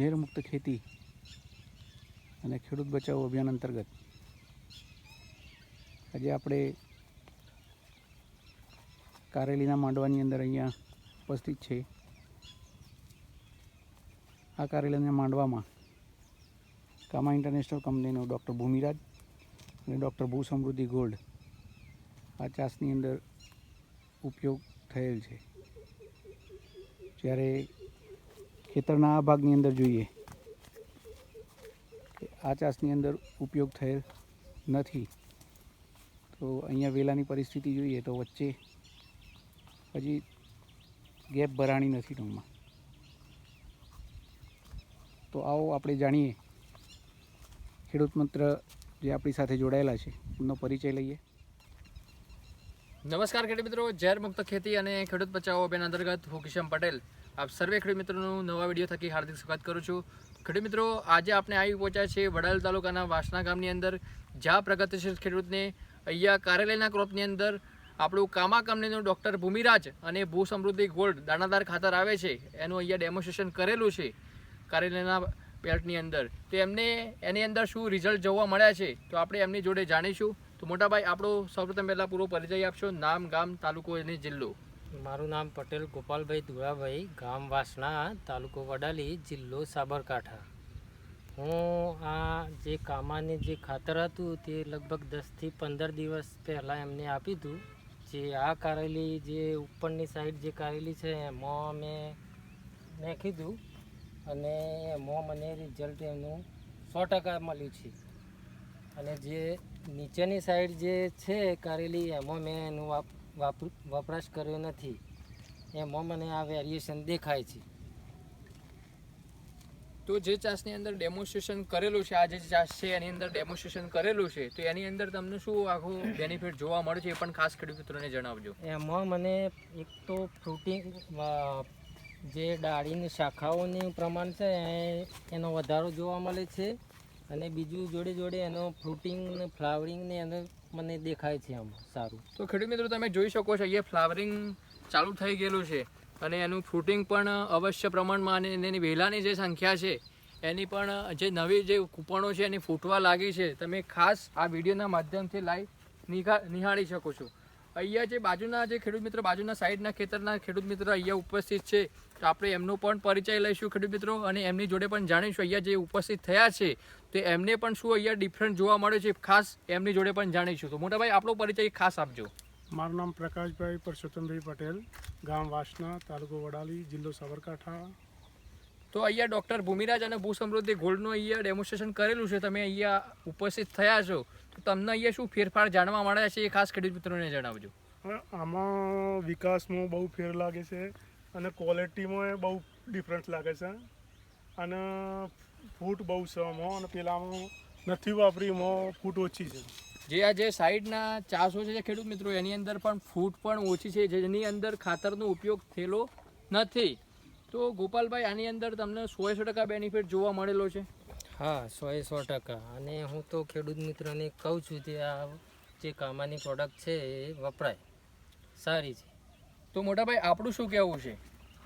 ઝેરમુક્ત ખેતી અને ખેડૂત બચાવો અભિયાન અંતર્ગત આજે આપણે કારેલીના માંડવાની અંદર અહીંયા ઉપસ્થિત છે. આ કારેલીના માંડવામાં કામા ઇન્ટરનેશનલ કંપનીનો ડૉક્ટર ભૂમિરાજ અને ડૉક્ટર ભૂ સમૃદ્ધિ ગોલ્ડ આ ચાસની અંદર ઉપયોગ થયેલ છે. જ્યારે ખેતરના આ ભાગની અંદર જોઈએ. આ ચાસની અંદર ઉપયોગ થયેલ નથી. તો અહીંયા વેલાની પરિસ્થિતિ જોઈએ તો વચ્ચે હજી ગેપ ભરાણી નથી ટૂંકમાં. તો આવો આપણે જાણીએ. ખેડૂત મંત્ર જે આપણી સાથે જોડાયેલા છે, એમનો પરિચય લઈએ. નમસ્કાર ખેડૂત મિત્રો, ઝેર મુક્ત ખેતી અને ખેડૂત બચાવો અભિયાન અંતર્ગત હું કિશન પટેલ. આપ સર્વે ખેડૂત મિત્રોનું નવા વીડિયો થકી હાર્દિક સ્વાગત કરું છું. ખેડૂત મિત્રો, આજે આપણે આવી પહોંચ્યા છે વડાલ તાલુકાના વાસણા ગામની અંદર, જ્યાં પ્રગતિશીલ ખેડૂતને અહીંયા કાર્યાલયના ક્રોપની અંદર આપણું કામા કંપનીનું ડૉક્ટર ભૂમિરાજ અને ભૂ સમૃદ્ધિ ગોલ્ડ દાણાદાર ખાતર આવે છે. એનું અહીંયા ડેમોન્સ્ટ્રેશન કરેલું છે કાર્યાલયના પેલ્ટની અંદર. તો એમને એની અંદર શું રિઝલ્ટ જોવા મળ્યા છે, તો આપણે એમની જોડે જાણીશું. તો મોટાભાઈ, આપણો સૌપ્રથમ પહેલાં પૂરો પરિચય આપશો. નામ, ગામ, તાલુકો અને જિલ્લો. મારું નામ પટેલ ગોપાલભાઈ ધુળાભાઈ ગામ વાસણા, તાલુકો વડાલી, જિલ્લો સાબરકાંઠા. હું આ જે કામાને જે ખાતર હતું તે લગભગ દસથી પંદર દિવસ પહેલાં એમને આપી હતું. જે આ કારેલી જે ઉપરની સાઈડ જે કારેલી છે, એમાં મેં નાખી હતું અને એમાં મને રિઝલ્ટ એનું સો ટકા મળ્યું છે. અને જે નીચેની સાઈડ જે છે કારેલી એમાં મેં એનું વાપર વપરાશ કર્યો નથી. એમાં મને આ વેરિએશન દેખાય છે. તો જે ચાસની અંદર ડેમોન્સ્ટ્રેશન કરેલું છે આ જે ચાસ છે એની અંદર ડેમોન્સ્ટ્રેશન કરેલું છે તો એની અંદર તમને શું આખું બેનિફિટ જોવા મળે છે એ પણ ખાસ ખેડૂત મિત્રોને જણાવજો. એમાં મને એક તો ફ્રૂટિંગ જે ડાળીની શાખાઓનું પ્રમાણ છે એ- એનો વધારો જોવા મળે છે. અને બીજું જોડે જોડે એનો ફ્રૂટિંગ ને ફ્લાવરિંગ ને એને મને દેખાય છે આમ સારું. તો ખેડૂત મિત્રો, તમે જોઈ શકો છો, અહીંયા ફ્લાવરિંગ ચાલુ થઈ ગયેલું છે અને એનું ફ્રૂટિંગ પણ અવશ્ય પ્રમાણમાં અને એની વેલાની જે સંખ્યા છે, એની પણ જે નવી જે કૂપણો છે એની ફૂટવા લાગી છે, તમે ખાસ આ વિડીયોના માધ્યમથી લાઈવ નિહા નિહાળી શકો છો. અહીંયા જે બાજુના જે ખેડૂત મિત્રો, બાજુના સાઈડના ખેતરના ખેડૂત મિત્રો અહીંયા ઉપસ્થિત છે તો આપણે એમનો પણ પરિચય લઈશું ખેડૂત મિત્રો અને એમની જોડે પણ જાણીશું અહીંયા જે ઉપસ્થિત થયા છે તો એમને પણ શું અહીંયા ડિફરન્ટ જોવા મળે છે ખાસ એમની જોડે પણ જાણીશું. તો મોટાભાઈ આપણો પરિચય ખાસ આપજો. મારું નામ પ્રકાશભાઈ પરસોત્તમભાઈ પટેલ ગામ વાસના તાલુકો વડાલી જિલ્લો સાબરકાંઠા. તો અહીંયા ડૉક્ટર ભૂમિરાજ અને ભૂ સમૃદ્ધિ ગોલ્ડનું અહીંયા ડેમોન્સ્ટ્રેશન કરેલું છે તમે અહીંયા ઉપસ્થિત થયા છો. તો તમને અહીંયા શું ફેરફાર જાણવા મળ્યા છે એ ખાસ ખેડૂત મિત્રોને જણાવજો. આમાં વિકાસમાં બહુ ફેર લાગે છે. અને ક્વોલિટીમાં બહુ ડિફરન્સ લાગે છે. અને ફૂટ બહુ છે આમાં અને પેલામાં નથી વાપરી એમાં ફૂટ ઓછી છે. જે આ જે સાઈડના ચાસો છે જે ખેડૂત મિત્રો એની અંદર પણ ફૂટ પણ ઓછી છે જેની અંદર ખાતરનો ઉપયોગ થયેલો નથી. તો ગોપાલભાઈ આની અંદર તમને સો સો ટકા બેનિફિટ જોવા મળેલો છે? હા સો એ સો ટકા. અને હું તો ખેડૂત મિત્રોને કહું છું કે આ જે કામાની પ્રોડક્ટ છે એ વપરાય. સારી છે. તો મોટાભાઈ આપણું શું કહેવું છે?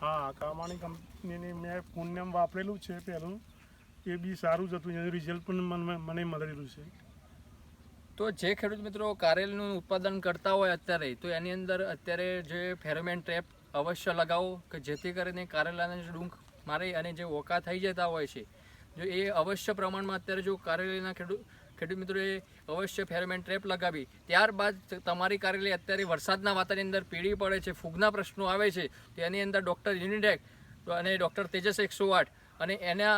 હા કામાણી કંપનીની મેં પુણ્યમ વાપરેલું છે પહેલું. એ બી સારું જ હતું એનું રિઝલ્ટ પણ મને મળેલું છે. તો જે ખેડૂત મિત્રો કારેલનું ઉત્પાદન કરતા હોય અત્યારે તો એની અંદર અત્યારે જે ફેરોમેન ટ્રેપ અવશ્ય લગાવો કે જેથી કરીને કારેલાને જે ડૂંક મારી અને જે ઓકા થઈ જતા હોય છે જો એ અવશ્ય પ્રમાણમાં અત્યારે જો કારેલીના ખેડૂત ખેડૂત મિત્રોએ અવશ્ય ફેરોમેન ટ્રેપ લગાવી. ત્યારબાદ તમારી કારેલી અત્યારે વરસાદના વાતાની અંદર પીળી પડે છે, ફૂગના પ્રશ્નો આવે છે. તેની અંદર ડૉક્ટર યુનિટેક અને ડૉક્ટર તેજસ એકસો આઠ અને એના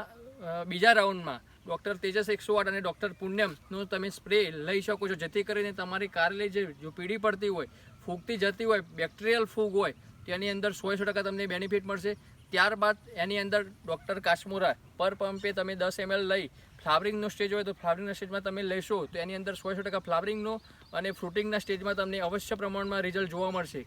બીજા રાઉન્ડમાં ડૉક્ટર તેજસ એકસો આઠ અને ડૉક્ટર પુણ્યમનો તમે સ્પ્રે લઈ શકો છો. જેથી કરીને તમારી કારેલી જે, જો પીળી પડતી હોય, ફૂગતી જતી હોય, બેક્ટેરિયલ ફૂગ હોય, તેની અંદર સો ટકા તમને બેનિફિટ મળશે. ત્યારબાદ એની અંદર ડૉક્ટર કાશ્મુરા પર પંપે તમે દસ એમએલ લઈ, ફ્લાવરિંગનો સ્ટેજ હોય તો ફ્લાવરિંગના સ્ટેજમાં તમે લેશો, તો એની અંદર સો સો ટકા ફ્લાવરિંગનો અને ફ્રૂટિંગના સ્ટેજમાં તમને અવશ્ય પ્રમાણમાં રિઝલ્ટ જોવા મળશે.